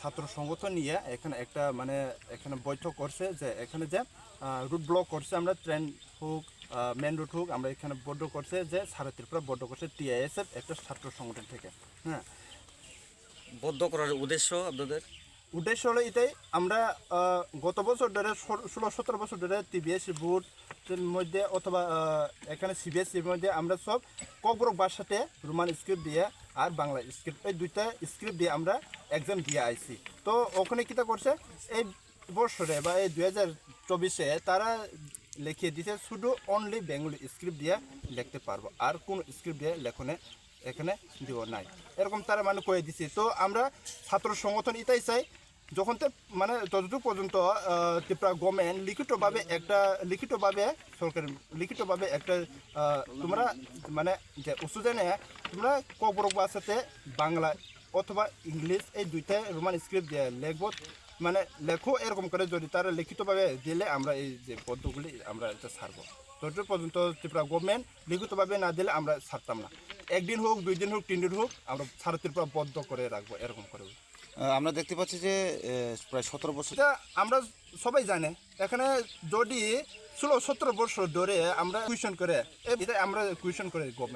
ছাত্র সংগঠন নিয়ে এখানে একটা মানে এখানে বৈঠক করছে যে এখানে যে রুট ব্লক করছে আমরা ট্রেন হোক মেন রুট হোক আমরা এখানে বড্ড করছে যে সারা ত্রিপুরা বড্ড করছে টিআইএসএফ একটা ছাত্র সংগঠন থেকে। হ্যাঁ। বদ্ধ করার উদ্দেশ্য আপনাদের? উদ্দেশ্য হলো এটাই, আমরা গত বছর ধরে ষোলো- সতেরো বছর ধরে টিবিএসসি বোর্ডের মধ্যে অথবা এখানে সিবিএসসির মধ্যে আমরা সব ককবরক ভাষাতে রোমান স্ক্রিপ্ট দিয়ে আর বাংলা স্ক্রিপ্ট এই দুইটা স্ক্রিপ্ট দিয়ে আমরা এক্সাম দিয়ে আইছি। তো ওখানে কিতা করছে, এই বছরে বা এই দুই হাজার চব্বিশে তারা লিখিয়ে দিছে শুধু অনলি বেঙ্গলি স্ক্রিপ্ট দিয়ে লিখতে পারব, আর কোন স্ক্রিপ্ট দিয়ে লেখনে এখানে দিব নাই। এরকম তারা মানে কয়ে দিছে। তো আমরা ছাত্র সংগঠন এটাই চাই যখন তে মানে ততটুকু পর্যন্ত ত্রিপুরা গভর্নমেন্ট লিখিতভাবে একটা, লিখিতভাবে, সরকার লিখিতভাবে একটা তোমরা মানে যে উসুজেনে তোমরা কবরক ভাষাতে বাংলা অথবা ইংলিশ এই দুইটা রোমান স্ক্রিপ্ট দিয়ে লিখব। মানে লেখো, এরকম করে যদি তারা লিখিতভাবে দিলে আমরা এই যে পদ্মগুলি আমরা এটা ছাড়বো। ততটুকু পর্যন্ত ত্রিপুরা গভর্নমেন্ট লিখিতভাবে না দিলে আমরা ছাড়তাম না। একদিন হোক, দুই দিন হোক, তিন দিন হোক, আমরা সারা ত্রিপুরা বদ্ধ করে রাখব, এরকম করে। আমরা দেখতে পাচ্ছি যে প্রায় সতেরো বছর আমরা সবাই জানে। এখানে যদি ষোলো, সতেরো বছর ধরে আমরা কুয়েশন করে আমরা কুয়েশন করে গভর্নমেন্ট